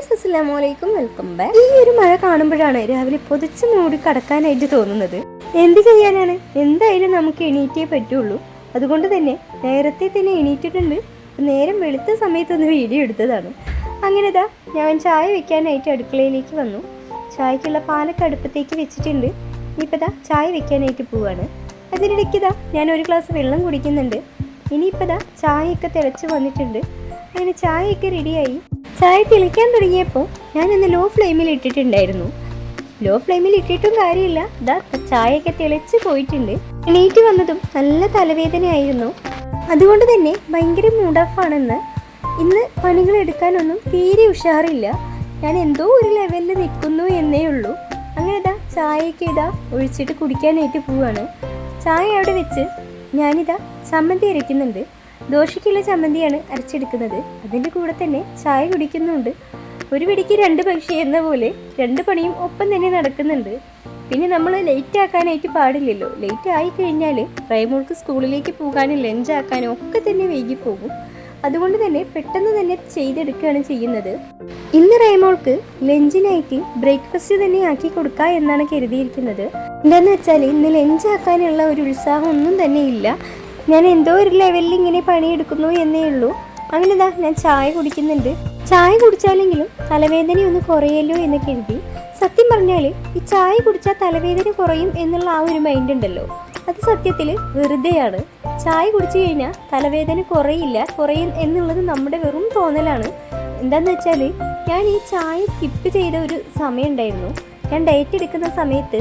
Guys അലൈക്കും welcome back ഈ ഒരു മഴ കാണുമ്പോഴാണ് രാവിലെ പൊതിച്ച് മൂടി കടക്കാനായിട്ട് തോന്നുന്നത്. എന്ത് ചെയ്യാനാണ്? എന്തായാലും നമുക്ക് എണീറ്റേ പറ്റുള്ളൂ. അതുകൊണ്ട് തന്നെ നേരത്തെ തന്നെ എണീറ്റിട്ടുണ്ട്. നേരം വെളുത്ത സമയത്തൊന്ന് വീഡിയോ എടുത്തതാണ്. അങ്ങനെ ഇതാ ഞാൻ ചായ വെക്കാനായിട്ട് അടുക്കളയിലേക്ക് വന്നു. ചായക്കുള്ള പാലൊക്കെ അടുപ്പത്തേക്ക് വെച്ചിട്ടുണ്ട്. ഇനിയിപ്പോൾ ദാ ചായ വെക്കാനായിട്ട് പോവാണ്. അതിനിടയ്ക്ക് ഇതാ ഞാൻ ഒരു ഗ്ലാസ് വെള്ളം കുടിക്കുന്നുണ്ട്. ഇനിയിപ്പോൾ ദാ ചായയൊക്കെ തിളച്ച് വന്നിട്ടുണ്ട്. അങ്ങനെ ചായയൊക്കെ റെഡിയായി ചായ തിളിക്കാൻ തുടങ്ങിയപ്പോൾ ഞാൻ ഞാനൊന്ന് ലോ ഫ്ലെയിമിൽ ഇട്ടിട്ടുണ്ടായിരുന്നു ലോ ഫ്ലെയിമിൽ ഇട്ടിട്ടും കാര്യമില്ല. ദാ ചായയൊക്കെ തിളച്ച് പോയിട്ടുണ്ട്. എണീറ്റ് വന്നതും നല്ല തലവേദനയായിരുന്നു. അതുകൊണ്ട് തന്നെ ഭയങ്കര മൂഡ് ഓഫ് ആണെന്ന് ഇന്ന് പണികൾ എടുക്കാനൊന്നും തീരെ ഉഷാറില്ല. ഞാൻ എന്തോ ഒരു ലെവലിൽ നിൽക്കുന്നു എന്നേ ഉള്ളൂ. അങ്ങനെ ഇതാ ചായയൊക്കെ ഇതാ ഒഴിച്ചിട്ട് കുടിക്കാനായിട്ട് പോവാണ്. ചായ അവിടെ വെച്ച് ഞാനിതാ ചമ്മന്തി അരയ്ക്കുന്നുണ്ട്. ദോശയ്ക്കുള്ള ചമ്മന്തിയാണ് അരച്ചെടുക്കുന്നത്. അതിന്റെ കൂടെ തന്നെ ചായ കുടിക്കുന്നുണ്ട്. ഒരു പിടിക്ക് രണ്ട് പക്ഷി എന്ന പോലെ രണ്ട് പണിയും ഒപ്പം തന്നെ നടക്കുന്നുണ്ട്. പിന്നെ നമ്മൾ ലേറ്റ് ആക്കാനായിട്ട് പാടില്ലല്ലോ. ലേറ്റ് ആയി കഴിഞ്ഞാൽ റൈമോൾക്ക് സ്കൂളിലേക്ക് പോകാനും ലഞ്ച് ആക്കാനും ഒക്കെ തന്നെ വൈകിപ്പോകും പോകും. അതുകൊണ്ട് തന്നെ പെട്ടെന്ന് തന്നെ ചെയ്തെടുക്കുകയാണ് ചെയ്യുന്നത്. ഇന്ന് റൈമോൾക്ക് ലഞ്ചിനായിട്ട് ബ്രേക്ക്ഫാസ്റ്റ് തന്നെ ആക്കി കൊടുക്കുക എന്നാണ് കരുതിയിരിക്കുന്നത്. എന്താന്ന് വെച്ചാൽ ഇന്ന് ലഞ്ച് ആക്കാനുള്ള ഒരു ഉത്സാഹം ഒന്നും തന്നെ ഇല്ല. ഞാൻ എന്തോ ഒരു ലെവലിൽ ഇങ്ങനെ പണിയെടുക്കുന്നു എന്നേ ഉള്ളൂ. അങ്ങനെ ഇതാ ഞാൻ ചായ കുടിക്കുന്നുണ്ട്. ചായ കുടിച്ചാലെങ്കിലും തലവേദന ഒന്ന് കുറയല്ലോ എന്ന് കരുതി. സത്യം പറഞ്ഞാൽ ഈ ചായ കുടിച്ചാൽ തലവേദന കുറയും എന്നുള്ള ആ ഒരു മൈൻഡ് ഉണ്ടല്ലോ. അത് സത്യത്തിൽ വെറുതെയാണ്. ചായ കുടിച്ചു കഴിഞ്ഞാൽ തലവേദന കുറയില്ല കുറയും എന്നുള്ളത് നമ്മുടെ വെറും തോന്നലാണ്. എന്താന്ന് വെച്ചാൽ ഞാൻ ഈ ചായ സ്കിപ്പ് ചെയ്ത ഒരു സമയം ഉണ്ടായിരുന്നു. ഞാൻ ഡയറ്റ് എടുക്കുന്ന സമയത്ത്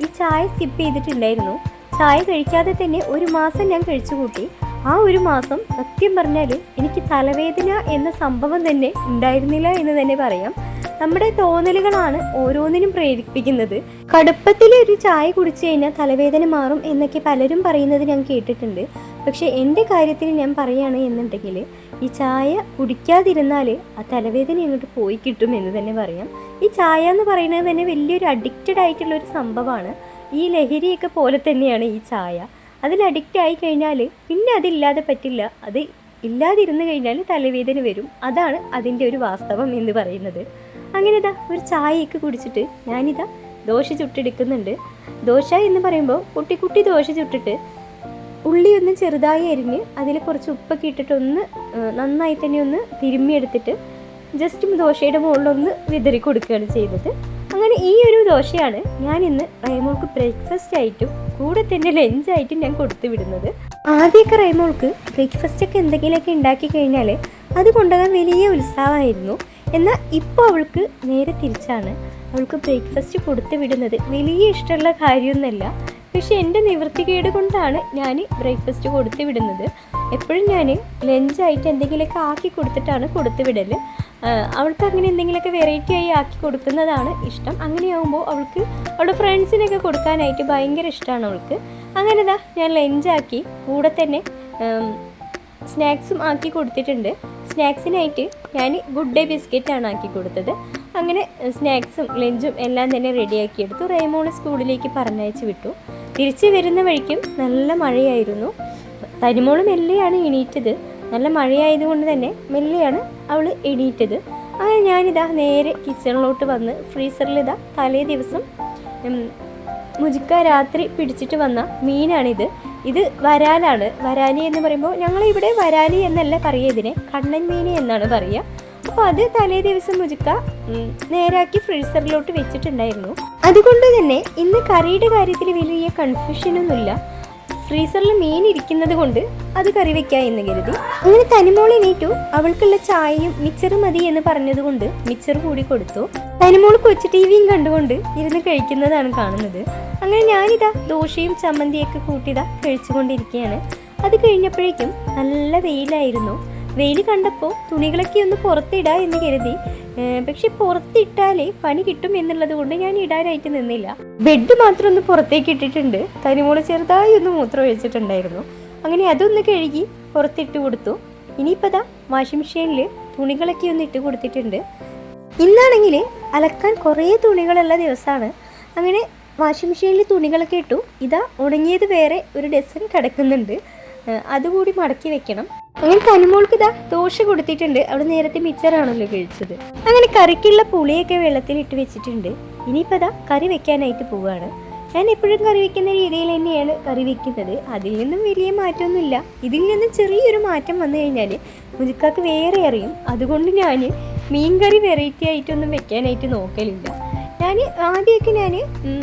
ഈ ചായ സ്കിപ്പ് ചെയ്തിട്ടുണ്ടായിരുന്നു. ചായ കഴിക്കാതെ തന്നെ ഒരു മാസം ഞാൻ കഴിച്ചു കൂട്ടി ആ ഒരു മാസം സത്യം പറഞ്ഞാൽ എനിക്ക് തലവേദന എന്ന സംഭവം തന്നെ ഉണ്ടായിരുന്നില്ല എന്ന് തന്നെ പറയാം. നമ്മുടെ തോന്നലുകളാണ് ഓരോന്നിനും പ്രേരിപ്പിക്കുന്നത്. കടുപ്പത്തിൽ ഒരു ചായ കുടിച്ചു കഴിഞ്ഞാൽ തലവേദന മാറും എന്നൊക്കെ പലരും പറയുന്നത് ഞാൻ കേട്ടിട്ടുണ്ട്. പക്ഷെ എന്റെ കാര്യത്തിൽ ഞാൻ പറയുകയാണ് എന്നുണ്ടെങ്കിൽ ഈ ചായ കുടിക്കാതിരുന്നാൽ ആ തലവേദന അങ്ങോട്ട് പോയി കിട്ടും എന്ന് തന്നെ പറയാം. ഈ ചായ എന്ന് പറയുന്നത് തന്നെ വലിയൊരു അഡിക്റ്റഡ് ആയിട്ടുള്ള ഒരു സംഭവമാണ്. ഈ ലഹരിയൊക്കെ പോലെ തന്നെയാണ് ഈ ചായ. അതിൽ അഡിക്റ്റ് ആയി കഴിഞ്ഞാൽ പിന്നെ അതില്ലാതെ പറ്റില്ല. അത് ഇല്ലാതിരുന്ന് കഴിഞ്ഞാൽ തലവേദന വരും. അതാണ് അതിന്റെ ഒരു വാസ്തവം എന്ന് പറയുന്നത്. അങ്ങനെ ഇതാ ഒരു ചായയൊക്കെ കുടിച്ചിട്ട് ഞാനിതാ ദോശ ചുട്ടെടുക്കുന്നുണ്ട്. ദോശ എന്ന് പറയുമ്പോൾ കുട്ടി കുട്ടി ദോശ ചുട്ടിട്ട് ഉള്ളി ഒന്ന് ചെറുതായി അരിഞ്ഞ് അതിൽ കുറച്ച് ഉപ്പൊക്കെ ഇട്ടിട്ട് ഒന്ന് നന്നായി തന്നെ ഒന്ന് തിരുമ്മിയെടുത്തിട്ട് ജസ്റ്റ് ദോശയുടെ മുകളിലൊന്ന് വിതറി കൊടുക്കുകയാണ് ചെയ്തത്. അങ്ങനെ ഈ ഒരു ദോശയാണ് ഞാൻ ഇന്ന് റൈമോൾക്ക് ബ്രേക്ക്ഫാസ്റ്റ് ആയിട്ടും കൂടെ തന്നെ ലഞ്ചായിട്ടും ഞാൻ കൊടുത്തു വിടുന്നത്. ആദ്യമൊക്കെ റൈമോൾക്ക് ബ്രേക്ക്ഫാസ്റ്റ് ഒക്കെ എന്തെങ്കിലുമൊക്കെ ഉണ്ടാക്കി കഴിഞ്ഞാൽ അത് കൊണ്ടുപോകാൻ വലിയ ഉത്സാഹമായിരുന്നു. എന്നാൽ ഇപ്പോൾ അവൾക്ക് നേരെ തിരിച്ചാണ് അവൾക്ക് ബ്രേക്ക്ഫാസ്റ്റ് കൊടുത്തു വിടുന്നത്. വലിയ ഇഷ്ടമുള്ള കാര്യമൊന്നുമല്ല. പക്ഷേ എന്റെ നിവൃത്തികേട് കൊണ്ടാണ് ഞാൻ ബ്രേക്ക്ഫാസ്റ്റ് കൊടുത്തു വിടുന്നത്. എപ്പോഴും ഞാൻ ലഞ്ചായിട്ട് എന്തെങ്കിലുമൊക്കെ ആക്കി കൊടുത്തിട്ടാണ് കൊടുത്തു വിടൽ അവൾക്ക് അങ്ങനെ എന്തെങ്കിലുമൊക്കെ വെറൈറ്റി ആയി ആക്കി കൊടുക്കുന്നതാണ് ഇഷ്ടം. അങ്ങനെയാകുമ്പോൾ അവൾക്ക് അവളുടെ ഫ്രണ്ട്സിനൊക്കെ കൊടുക്കാനായിട്ട് ഭയങ്കര ഇഷ്ടമാണ് അവൾക്ക്. അങ്ങനെ ഇതാ ഞാൻ ലഞ്ചാക്കി കൂടെ തന്നെ സ്നാക്സും ആക്കി കൊടുത്തിട്ടുണ്ട്. സ്നാക്സിനായിട്ട് ഞാൻ ഗുഡ് ഡേ ബിസ്ക്കറ്റാണ് ആക്കി കൊടുത്തത്. അങ്ങനെ സ്നാക്സും ലഞ്ചും എല്ലാം തന്നെ റെഡിയാക്കിയെടുത്തു റേമോൾ സ്കൂളിലേക്ക് പറഞ്ഞയച്ച് വിട്ടു. തിരിച്ച് വരുന്ന വഴിക്കും നല്ല മഴയായിരുന്നു. തനിമോൾ മെല്ലെയാണ് എണീറ്റത്. നല്ല മഴയായതുകൊണ്ട് തന്നെ മെല്ലെയാണ് അവൾ എണീറ്റത്. അങ്ങനെ ഞാനിതാ നേരെ കിച്ചണിലോട്ട് വന്ന് ഫ്രീസറിൽ ഇതാ തലേ ദിവസം മുജിക്ക രാത്രി പിടിച്ചിട്ട് വന്ന മീനാണിത്. ഇത് വരാലാണ്. വരാലി എന്ന് പറയുമ്പോൾ ഞങ്ങൾ ഇവിടെ വരാലി എന്നല്ല പറയുക ഇതിനെ. കണ്ണൻ മീൻ എന്നാണ് പറയുക അപ്പോൾ അത് തലേ ദിവസം മുജിക്ക നേരാക്കി ഫ്രീസറിലോട്ട് വെച്ചിട്ടുണ്ടായിരുന്നു. അതുകൊണ്ട് തന്നെ ഇന്ന് കറിയുടെ കാര്യത്തിൽ വലിയ കൺഫ്യൂഷനൊന്നുമില്ല ഫ്രീസറിൽ മീൻ ഇരിക്കുന്നത് കൊണ്ട് അത് കറി വെക്കാം എന്ന് കരുതി. അങ്ങനെ തനിമോൾ എണീറ്റു അവൾക്കുള്ള ചായയും മിച്ചറും മതി എന്ന് പറഞ്ഞതുകൊണ്ട് മിച്ചർ കൂടി കൊടുത്തു. തനിമോൾ കൊച്ചു ടി വിയും കണ്ടുകൊണ്ട് ഇരുന്ന് കഴിക്കുന്നതാണ് കാണുന്നത്. അങ്ങനെ ഞാനിതാ ദോശയും ചമ്മന്തിയൊക്കെ കൂട്ടിതാ കഴിച്ചുകൊണ്ടിരിക്കുകയാണ് അത് കഴിഞ്ഞപ്പോഴേക്കും നല്ല വെയിലായിരുന്നു. വെയിൽ കണ്ടപ്പോൾ തുണികളൊക്കെ ഒന്ന് പുറത്തിടാ എന്ന് കരുതി പക്ഷെ പുറത്തിട്ടാലേ പണി കിട്ടും എന്നുള്ളത് കൊണ്ട് ഞാൻ ഇടാനായിട്ട് നിന്നില്ല. ബെഡ് മാത്രം ഒന്ന് പുറത്തേക്ക് ഇട്ടിട്ടുണ്ട്. തനിമോൾ ചെറുതായി ഒന്ന് മൂത്രം ഒഴിച്ചിട്ടുണ്ടായിരുന്നു. അങ്ങനെ അതൊന്ന് കഴുകി പുറത്തിട്ട് കൊടുത്തു. ഇനിയിപ്പോൾ ദാ വാഷിംഗ് മെഷീനിൽ തുണികളൊക്കെ ഒന്ന് ഇട്ട് കൊടുത്തിട്ടുണ്ട്. ഇന്നാണെങ്കിൽ അലക്കാൻ കുറേ തുണികളുള്ള ദിവസമാണ്. അങ്ങനെ വാഷിംഗ് മെഷീനിൽ തുണികളൊക്കെ ഇട്ടു. ഇതാ ഉണങ്ങിയത് വേറെ ഒരു ഡസൻ കിടക്കുന്നുണ്ട്. അതുകൂടി മടക്കി വെക്കണം. അങ്ങനെ കനുമോൾക്ക് ഇതാ ദോശ കൊടുത്തിട്ടുണ്ട്. അവിടെ നേരത്തെ മിച്ചറാണല്ലോ കഴിച്ചത്. അങ്ങനെ കറിക്കുള്ള പുളിയൊക്കെ വെള്ളത്തിൽ ഇട്ട് വെച്ചിട്ടുണ്ട്. ഇനിയിപ്പോൾ ഇതാ കറി വെക്കാനായിട്ട് പോവുകയാണ് ഞാൻ എപ്പോഴും കറി വെക്കുന്ന രീതിയിൽ തന്നെയാണ് കറി വെക്കുന്നത്. അതിൽ നിന്നും വലിയ മാറ്റമൊന്നുമില്ല. ഇതിൽ നിന്നും ചെറിയൊരു മാറ്റം വന്നു കഴിഞ്ഞാൽ മുജുക്കാക്ക് വേറെ അറിയും. അതുകൊണ്ട് ഞാൻ മീൻ കറി വെറൈറ്റി ആയിട്ടൊന്നും വെക്കാനായിട്ട് നോക്കലില്ല. ഞാൻ ആദ്യമൊക്കെ ഞാൻ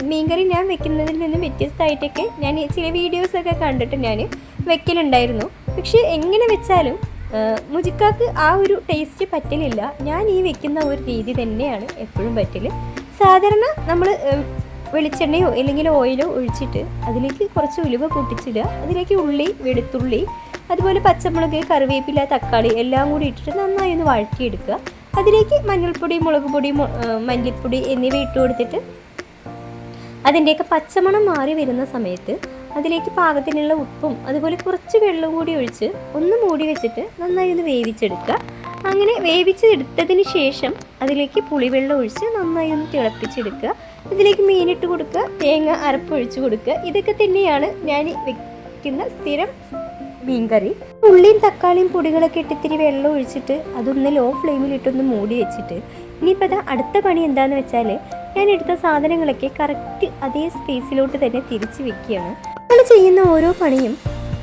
മീൻകറി ഞാൻ വെക്കുന്നതിൽ നിന്നും വ്യത്യസ്തമായിട്ടൊക്കെ ഞാൻ ചില വീഡിയോസൊക്കെ കണ്ടിട്ട് ഞാൻ വെക്കലുണ്ടായിരുന്നു. പക്ഷേ എങ്ങനെ വെച്ചാലും മുജിക്കാക്ക് ആ ഒരു ടേസ്റ്റ് പറ്റലില്ല. ഞാൻ ഈ വെക്കുന്ന ഒരു രീതി തന്നെയാണ് എപ്പോഴും പറ്റൽ സാധാരണ നമ്മൾ വെളിച്ചെണ്ണയോ അല്ലെങ്കിൽ ഓയിലോ ഒഴിച്ചിട്ട് അതിലേക്ക് കുറച്ച് ഉലുവ പൊട്ടിച്ചിടുക. അതിലേക്ക് ഉള്ളി വെളുത്തുള്ളി അതുപോലെ പച്ചമുളക് കറിവേപ്പില തക്കാളി എല്ലാം കൂടി ഇട്ടിട്ട് നന്നായി ഒന്ന് വഴറ്റിയെടുക്കുക. അതിലേക്ക് മഞ്ഞൾപ്പൊടി മുളക് പൊടി മല്ലിപ്പൊടി എന്നിവ ഇട്ട് കൊടുത്തിട്ട് അതിന്റെയൊക്കെ പച്ചമണം മാറി വരുന്ന സമയത്ത് അതിലേക്ക് പാകത്തിനുള്ള ഉപ്പും അതുപോലെ കുറച്ച് വെള്ളവും കൂടി ഒഴിച്ച് ഒന്ന് മൂടി വെച്ചിട്ട് നന്നായി ഒന്ന് വേവിച്ചെടുക്കുക. അങ്ങനെ വേവിച്ചെടുത്തതിന് ശേഷം അതിലേക്ക് പുളിവെള്ളം ഒഴിച്ച് നന്നായി ഒന്ന് തിളപ്പിച്ചെടുക്കുക. ഇതിലേക്ക് മീനിട്ട് കൊടുക്കുക തേങ്ങ അരപ്പൊഴിച്ച് കൊടുക്കുക. ഇതൊക്കെ തന്നെയാണ് ഞാൻ വെക്കുന്ന സ്ഥിരം മീൻകറി. ഉള്ളിയും തക്കാളിയും പൊടികളൊക്കെ ഇട്ട് ഇത്തിരി വെള്ളം ഒഴിച്ചിട്ട് അതൊന്ന് ലോ ഫ്ലെയിമിലിട്ടൊന്ന് മൂടി വെച്ചിട്ട് ഇനിയിപ്പോൾ അത് അടുത്ത പണി എന്താണെന്ന് വെച്ചാൽ ഞാൻ എടുത്ത സാധനങ്ങളൊക്കെ കറക്റ്റ് അതേ സ്പേസിലോട്ട് തന്നെ തിരിച്ച് വെക്കുകയാണ്. ചെയ്യുന്ന ഓരോ പണിയും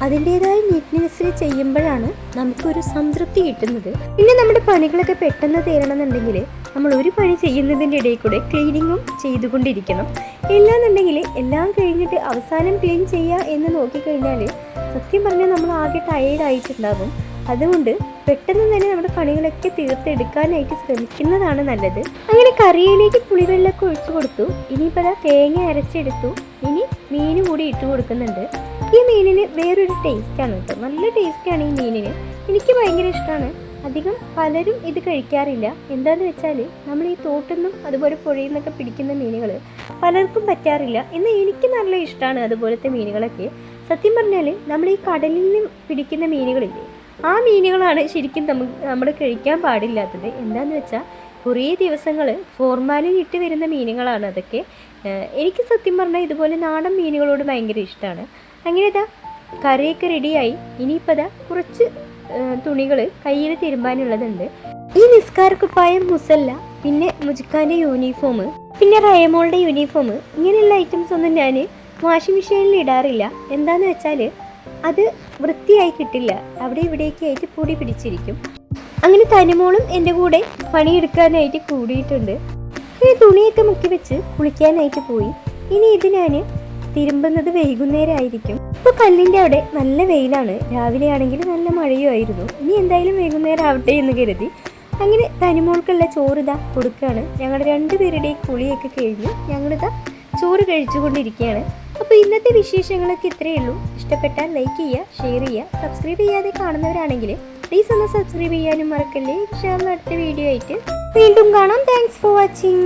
അതിന്റെതായ നീറ്റ്നെസ്സിൽ ചെയ്യുമ്പോഴാണ് നമുക്കൊരു സംതൃപ്തി കിട്ടുന്നത്. പിന്നെ നമ്മുടെ പണികളൊക്കെ പെട്ടെന്ന് തീരണമെന്നുണ്ടെങ്കിൽ നമ്മൾ ഒരു പണി ചെയ്യുന്നതിന്റെ ഇടയിൽ കൂടെ ക്ലീനിങ്ങും ചെയ്തുകൊണ്ടിരിക്കണം. ഇല്ലാന്നുണ്ടെങ്കിൽ എല്ലാം കഴിഞ്ഞിട്ട് അവസാനം ക്ലീൻ ചെയ്യുക എന്ന് നോക്കിക്കഴിഞ്ഞാൽ സത്യം പറഞ്ഞാൽ നമ്മൾ ആകെ ടയേർഡായിട്ടുണ്ടാകും അതുകൊണ്ട് പെട്ടെന്ന് തന്നെ നമ്മുടെ പണികളൊക്കെ തീർത്തെടുക്കാനായിട്ട് ശ്രമിക്കുന്നതാണ് നല്ലത്. അങ്ങനെ കറിയിലേക്ക് പുളിവെള്ളമൊക്കെ ഒഴിച്ചു കൊടുത്തു. ഇനിയിപ്പോൾ തേങ്ങ അരച്ചെടുത്തു. ഇനി മീൻ കൂടി ഇട്ട് കൊടുക്കുന്നുണ്ട്. ഈ മീനിന് വേറൊരു ടേസ്റ്റാണ് കേട്ടോ. നല്ല ടേസ്റ്റാണ് ഈ മീനിന്. എനിക്ക് ഭയങ്കര ഇഷ്ടമാണ് അധികം പലരും ഇത് കഴിക്കാറില്ല. എന്താന്ന് വെച്ചാൽ നമ്മൾ ഈ തോട്ടിൽ അതുപോലെ പുഴയിൽ നിന്നൊക്കെ പിടിക്കുന്ന മീനുകൾ പലർക്കും പറ്റാറില്ല. എന്നാൽ എനിക്ക് നല്ല ഇഷ്ടമാണ് അതുപോലത്തെ മീനുകളൊക്കെ. സത്യം പറഞ്ഞാൽ നമ്മൾ ഈ കടലിൽ നിന്ന് പിടിക്കുന്ന മീനുകളില്ലേ? ആ മീനുകളാണ് ശരിക്കും നമ്മൾ കഴിക്കാൻ പാടില്ലാത്തത്. എന്താണെന്ന് വെച്ചാൽ കുറേ ദിവസങ്ങൾ ഫോർമാലിൻ ഇട്ട് വരുന്ന മീനുകളാണ് അതൊക്കെ. എനിക്ക് സത്യം പറഞ്ഞാൽ ഇതുപോലെ നാടൻ മീനുകളോട് ഭയങ്കര ഇഷ്ടമാണ് അങ്ങനെ ഇതാ കറിയൊക്കെ റെഡിയായി ഇനിയിപ്പോൾ ഇതാ കുറച്ച് തുണികൾ കയ്യിൽ തിരുമ്പാനുള്ളതുണ്ട്. ഈ നിസ്കാരക്കുപ്പായം മുസല്ല പിന്നെ മുജിക്കാന്റെ യൂണിഫോം പിന്നെ റയമോളുടെ യൂണിഫോം ഇങ്ങനെയുള്ള ഐറ്റംസ് ഒന്നും ഞാൻ വാഷിംഗ് മെഷീനിൽ ഇടാറില്ല. എന്താണെന്ന് വെച്ചാൽ അത് വൃത്തിയായി കിട്ടില്ല. അവിടെ ഇവിടെയൊക്കെ ആയിട്ട് പൊടി പിടിച്ചിരിക്കും. അങ്ങനെ തനിമോളും എന്റെ കൂടെ പണിയെടുക്കാനായിട്ട് കൂടിയിട്ടുണ്ട്. ഈ തുണിയൊക്കെ മുക്കി വെച്ച് കുളിക്കാനായിട്ട് പോയി. ഇനി ഇത് ഞാൻ തിരുമ്പുന്നത് വൈകുന്നേരമായിരിക്കും. ഇപ്പോൾ കല്ലിന്റെ അവിടെ നല്ല വെയിലാണ്. രാവിലെ ആണെങ്കിൽ നല്ല മഴയുമായിരുന്നു ഇനി എന്തായാലും വൈകുന്നേരം ആവട്ടെ എന്ന് കരുതി. അങ്ങനെ തനിമോൾക്കുള്ള ചോറ് ഇതാ കൊടുക്കുകയാണ്. ഞങ്ങളുടെ രണ്ടുപേരുടെയും കുളിയൊക്കെ കഴിഞ്ഞു ഞങ്ങളിതാ ചോറ് കഴിച്ചുകൊണ്ടിരിക്കുകയാണ്. അപ്പോൾ ഇന്നത്തെ വിശേഷങ്ങളൊക്കെ ഇത്രയേ ഉള്ളൂ. ഇഷ്ടപ്പെട്ടാൽ ലൈക്ക് ചെയ്യുക ഷെയർ ചെയ്യുക സബ്സ്ക്രൈബ് ചെയ്യാതെ കാണുന്നവരാണെങ്കിൽ പ്ലീസ് ഒന്ന് സബ്സ്ക്രൈബ് ചെയ്യാനും മറക്കല്ലേ. അടുത്ത വീഡിയോ ആയിട്ട് വീണ്ടും കാണാം. Thanks for watching